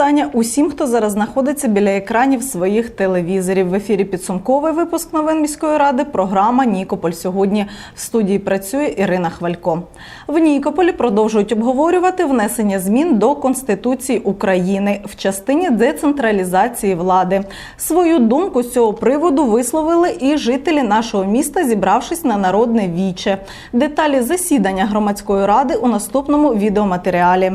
вітання усім, хто зараз знаходиться біля екранів своїх телевізорів. В ефірі підсумковий випуск новин міської ради. Програма Нікополь сьогодні в студії працює Ірина Хвалько. В Нікополі продовжують обговорювати внесення змін до Конституції України в частині децентралізації влади. Свою думку з цього приводу висловили і жителі нашого міста, зібравшись на народне віче. Деталі засідання громадської ради у наступному відеоматеріалі.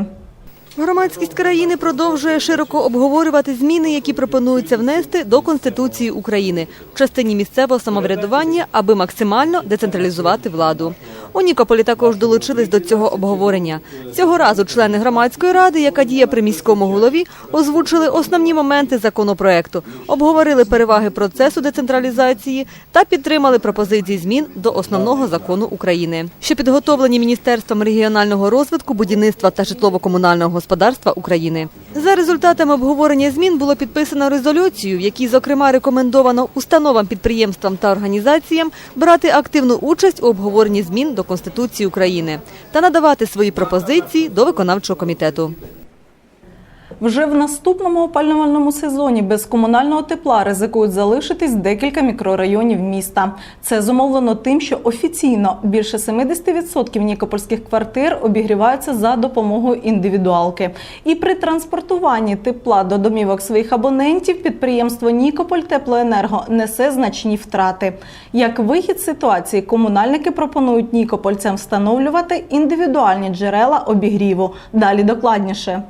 Громадськість країни продовжує широко обговорювати зміни, які пропонуються внести до Конституції України в частині місцевого самоврядування, аби максимально децентралізувати владу. У Нікополі також долучились до цього обговорення. Цього разу члени громадської ради, яка діє при міському голові, озвучили основні моменти законопроекту, обговорили переваги процесу децентралізації та підтримали пропозиції змін до основного закону України, що підготовлені Міністерством регіонального розвитку, будівництва та житлово-комунального господарства України. За результатами обговорення змін було підписано резолюцію, в якій, зокрема, рекомендовано установам, підприємствам та організаціям брати активну участь у обговоренні змін до Конституції України та надавати свої пропозиції до виконавчого комітету. Вже в наступному опалювальному сезоні без комунального тепла ризикують залишитись декілька мікрорайонів міста. Це зумовлено тим, що офіційно більше 70% нікопольських квартир обігріваються за допомогою індивідуалки. І при транспортуванні тепла до домівок своїх абонентів підприємство Нікополь Теплоенерго несе значні втрати. Як вихід ситуації, комунальники пропонують нікопольцям встановлювати індивідуальні джерела обігріву. Далі докладніше.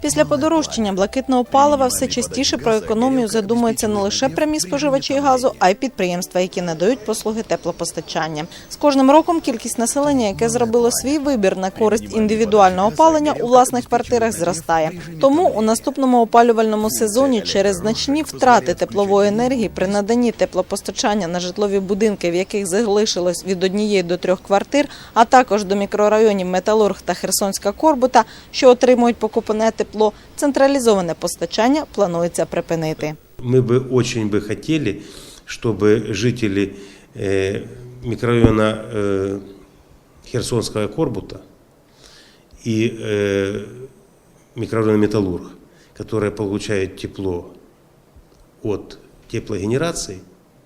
Після подорожчання блакитного палива все частіше про економію задумуються не лише прямі споживачі газу, а й підприємства, які надають послуги теплопостачання. З кожним роком кількість населення, яке зробило свій вибір на користь індивідуального опалення у власних квартирах, зростає. Тому у наступному опалювальному сезоні через значні втрати теплової енергії при наданні теплопостачання на житлові будинки, в яких залишилось від однієї до трьох квартир, а також до мікрорайонів Металург та Херсонська Корбута, що отримують покупане тепло, централізоване постачання планується припинити. Мы бы очень бы хотели, чтобы жители э, микрорайона э, Херсонского Корбута и э, микрорайона Металлург, которые получают тепло от теплогенерации,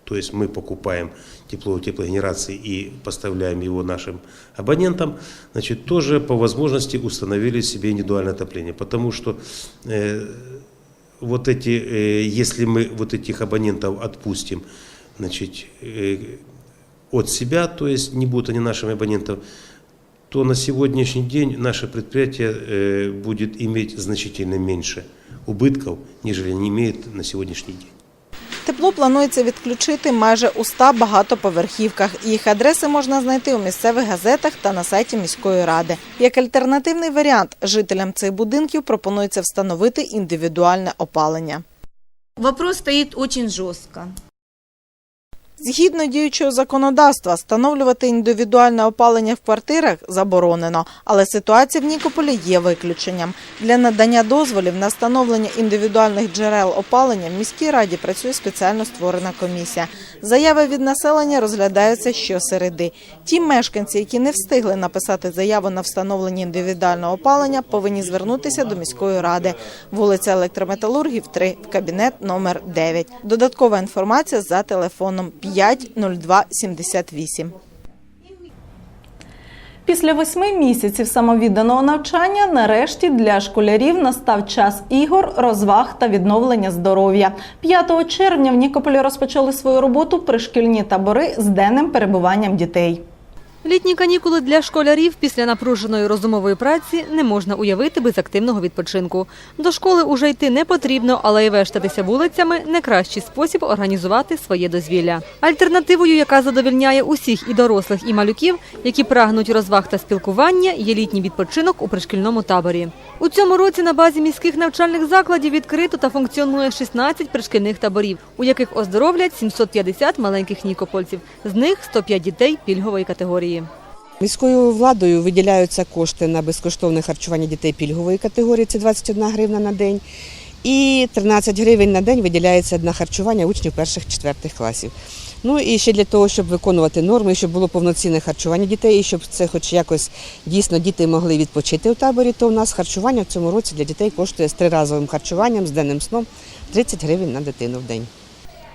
то есть мы покупаем тепло у теплогенерации и поставляем его нашим абонентам, значит, тоже по возможности установили себе индивидуальное отопление. Потому что э, вот эти, э, если мы вот этих абонентов отпустим, значит, э, от себя, то есть не будут они нашими абонентами, то на сегодняшний день наше предприятие э, будет иметь значительно меньше убытков, нежели не имеет на сегодняшний день. Тепло планується відключити майже у 100 багатоповерхівках. Їх адреси можна знайти у місцевих газетах та на сайті міської ради. Як альтернативний варіант, жителям цих будинків пропонується встановити індивідуальне опалення. Вопрос стоїть очень жестко. Згідно діючого законодавства, встановлювати індивідуальне опалення в квартирах заборонено, але ситуація в Нікополі є виключенням. Для надання дозволів на встановлення індивідуальних джерел опалення в міській раді працює спеціально створена комісія. Заяви від населення розглядаються щосереди. Ті мешканці, які не встигли написати заяву на встановлення індивідуального опалення, повинні звернутися до міської ради. Вулиця Електрометалургів, 3, в кабінет номер 9. Додаткова інформація за телефоном 50278. Після восьми місяців самовідданого навчання нарешті для школярів настав час ігор, розваг та відновлення здоров'я. 5 червня в Нікополі розпочали свою роботу пришкільні табори з денним перебуванням дітей. Літні канікули для школярів після напруженої розумової праці не можна уявити без активного відпочинку. До школи уже йти не потрібно, але й вештатися вулицями – не кращий спосіб організувати своє дозвілля. Альтернативою, яка задовільняє усіх і дорослих, і малюків, які прагнуть розваг та спілкування, є літній відпочинок у пришкільному таборі. У цьому році на базі міських навчальних закладів відкрито та функціонує 16 пришкільних таборів, у яких оздоровлять 750 маленьких нікопольців. З них 105 дітей пільгової категорії. Міською владою виділяються кошти на безкоштовне харчування дітей пільгової категорії, це 21 гривна на день. І 13 гривень на день виділяється на харчування учнів перших-четвертих класів. Ну і ще для того, щоб виконувати норми, щоб було повноцінне харчування дітей, і щоб це хоч якось дійсно діти могли відпочити у таборі, то у нас харчування в цьому році для дітей коштує з триразовим харчуванням, з денним сном 30 гривень на дитину в день.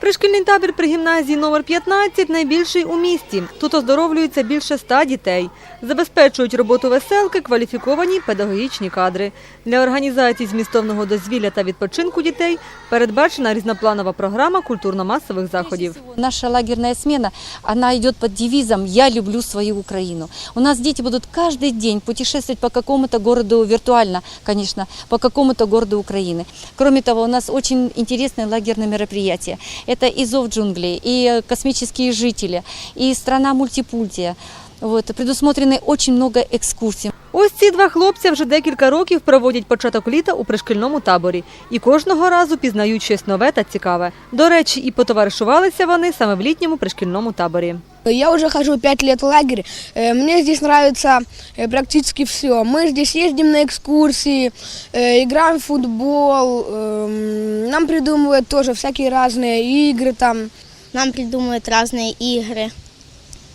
Пришкільний табір при гімназії номер 15 найбільший у місті. Тут оздоровлюється більше ста дітей. Забезпечують роботу веселки кваліфіковані педагогічні кадри. Для організації змістовного дозвілля та відпочинку дітей передбачена різнопланова програма культурно-масових заходів. Наша лагерная смена, она идет под девизом «Я люблю свою Украину». У нас дети будут каждый день путешествовать по какому-то городу, виртуально, конечно, по какому-то городу Украины. Кроме того, у нас очень интересные лагерные мероприятия. Это и зов джунглей, и э, космические жители, и страна мультипультия. Вот, предусмотрены очень много экскурсий. Ось ці два хлопця вже декілька років проводять початок літа у пришкільному таборі і кожного разу пізнають щось нове та цікаве. До речі, і потоваришувалися вони саме в літньому пришкільному таборі. Я уже хожу пять лет в лагерь. Э, Мне здесь нравится э, практически все. Мы здесь ездим на экскурсии, э, играем в футбол. эм, Нам придумывают тоже всякие разные игры там. Нам придумывают разные игры.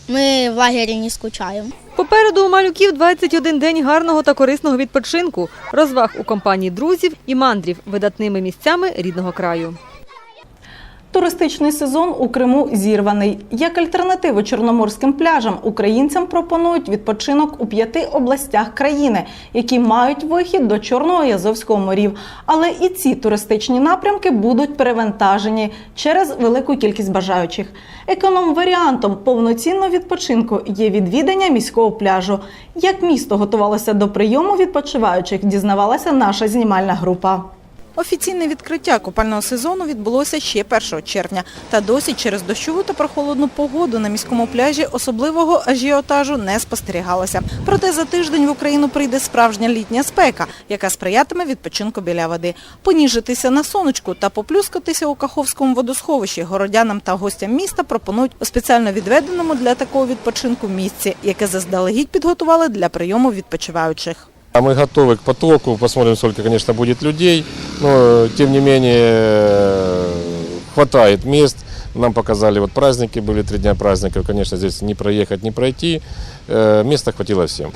Мы в лагере не скучаем. Попереду у малюків 21 день гарного та корисного відпочинку, розваг у компанії друзів і мандрів видатними місцями рідного краю. Туристичний сезон у Криму зірваний. Як альтернативу чорноморським пляжам українцям пропонують відпочинок у п'яти областях країни, які мають вихід до Чорного і Азовського морів. Але і ці туристичні напрямки будуть перевантажені через велику кількість бажаючих. Економ-варіантом повноцінного відпочинку є відвідання міського пляжу. Як місто готувалося до прийому відпочиваючих, дізнавалася наша знімальна група. Офіційне відкриття купального сезону відбулося ще 1 червня. Та досі через дощову та прохолодну погоду на міському пляжі особливого ажіотажу не спостерігалося. Проте за тиждень в Україну прийде справжня літня спека, яка сприятиме відпочинку біля води. Поніжитися на сонечку та поплюскатися у Каховському водосховищі городянам та гостям міста пропонують у спеціально відведеному для такого відпочинку місці, яке заздалегідь підготували для прийому відпочиваючих. А Мы готовы к потоку, посмотрим, сколько, конечно, будет людей, но тем не менее э, хватает мест. Нам показали, вот праздники были, три дня праздников, конечно, здесь не проехать, не пройти, Э, места хватило всем.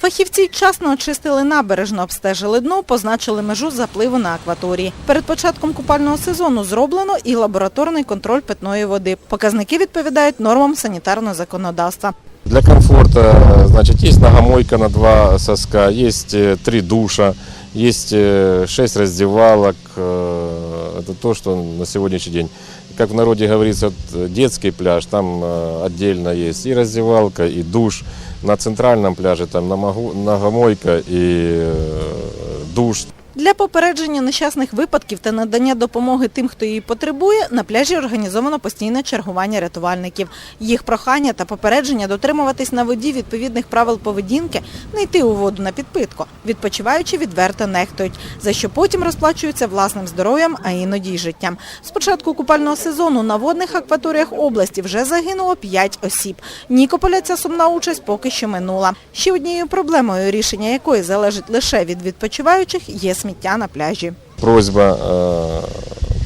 Фахівці вчасно очистили набережну, обстежили дно, позначили межу запливу на акваторії. Перед початком купального сезону зроблено і лабораторний контроль питної води. Показники відповідають нормам санітарного законодавства. Для комфорта, значит, есть ногомойка на два соска, есть э, три душа, есть э, шесть раздевалок. Э, Это то, что на сегодняшний день. Как в народе говорится, вот, э, детский пляж, там э, отдельно есть и раздевалка, и душ. На центральном пляже там намогу- ногомойка и э, душ. Для попередження нещасних випадків та надання допомоги тим, хто її потребує, на пляжі організовано постійне чергування рятувальників. Їх прохання та попередження дотримуватись на воді відповідних правил поведінки, не йти у воду на підпитку. Відпочиваючи відверто нехтують, за що потім розплачуються власним здоров'ям, а іноді й життям. З початку купального сезону на водних акваторіях області вже загинуло 5 осіб. Нікополя ця сумна участь поки що минула. Ще однією проблемою, рішення якої залежить лише від відпочиваючих, є сміття на пляжі. Просьба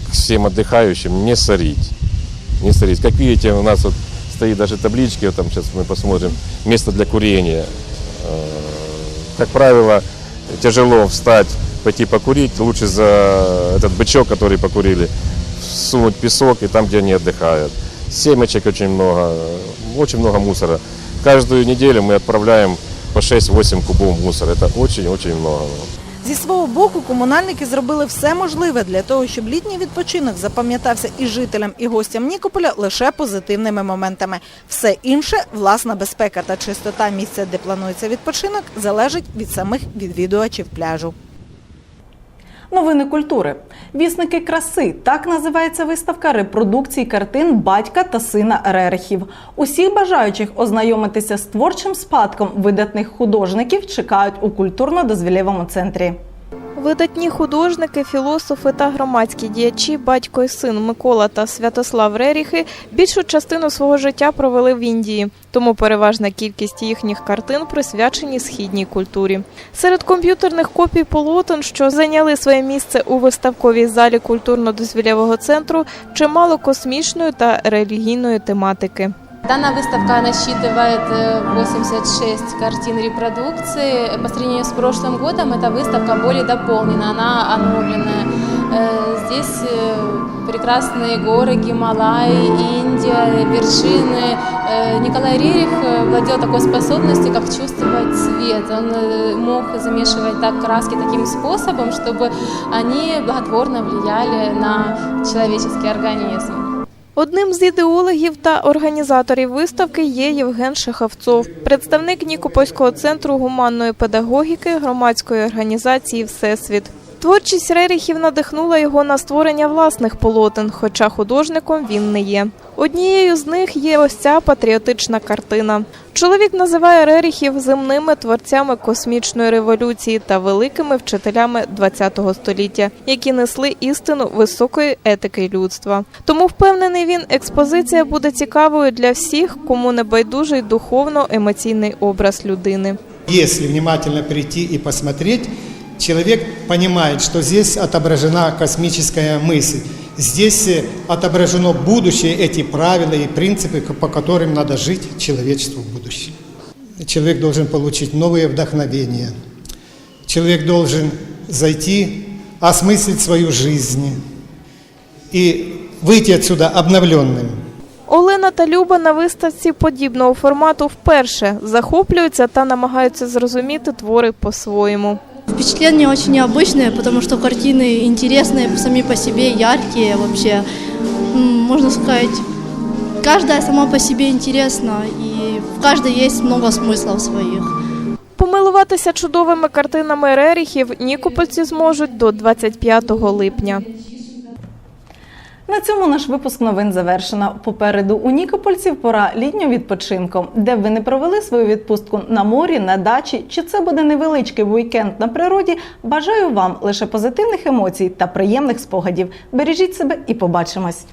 к всем отдыхающим не сорить. Не сорить. Как видите, у нас вот стоит даже таблички, вот там сейчас мы посмотрим, место для курения. Как правило, тяжело встать, пойти покурить, лучше за этот бычок, который покурили, сунуть песок и там, где они отдыхают. Семечек очень много, очень много мусора. Каждую неделю мы отправляем по 6-8 кубов мусора. Это очень-очень много. Зі свого боку комунальники зробили все можливе для того, щоб літній відпочинок запам'ятався і жителям, і гостям Нікополя лише позитивними моментами. Все інше, власна безпека та чистота місця, де планується відпочинок, залежить від самих відвідувачів пляжу. Новини культури. Вісники краси так називається виставка репродукцій картин батька та сина Рерхів. Усіх бажаючих ознайомитися з творчим спадком видатних художників чекають у культурно-дозвілєвому центрі. Видатні художники, філософи та громадські діячі, батько і син Микола та Святослав Реріхи більшу частину свого життя провели в Індії, тому переважна кількість їхніх картин присвячені східній культурі. Серед комп'ютерних копій полотен, що зайняли своє місце у виставковій залі культурно-дозвілявого центру, чимало космічної та релігійної тематики. Данная выставка насчитывает э, 86 картин репродукции. По сравнению с прошлым годом эта выставка более дополнена, она обновленная. Э, Здесь э, прекрасные горы Гималаи, Индия, вершины. Э, Николай Рерих э, владел такой способностью, как чувствовать цвет. Он э, мог замешивать так краски таким способом, чтобы они благотворно влияли на человеческий организм. Одним з ідеологів та організаторів виставки є Євген Шахавцов, представник Нікопольського центру гуманної педагогіки громадської організації Всесвіт. Творчість Реріхів надихнула його на створення власних полотен, хоча художником він не є. Однією з них є ось ця патріотична картина. Чоловік називає Реріхів земними творцями космічної революції та великими вчителями ХХ століття, які несли істину високої етики людства. Тому впевнений він, експозиція буде цікавою для всіх, кому не байдужий духовно-емоційний образ людини. Если внимательно прийти и посмотреть, человек понимает, что здесь отображена космическая мысль. Здесь э, отображено будущее, эти правила и принципы, к- по которым надо жить человечеству в будущем. Человек должен получить новые вдохновения. Человек должен зайти, осмыслить свою жизнь и выйти отсюда обновленным. Олена та Люба на виставці подібного формату вперше захоплюються та намагаються зрозуміти твори по-своєму. Впечатления очень необычные, потому что картины интересные сами по себе, яркие вообще. М, Можно сказать, каждая сама по себе интересна, и в каждой есть много смыслов своих. Помилуватися чудовими картинами Реріхів нікопольці зможуть до 25 липня. На цьому наш випуск новин завершено. Попереду у Нікопольців пора літнього відпочинку. Де б ви не провели свою відпустку на морі, на дачі, чи це буде невеличкий вікенд на природі. Бажаю вам лише позитивних емоцій та приємних спогадів. Бережіть себе і побачимось.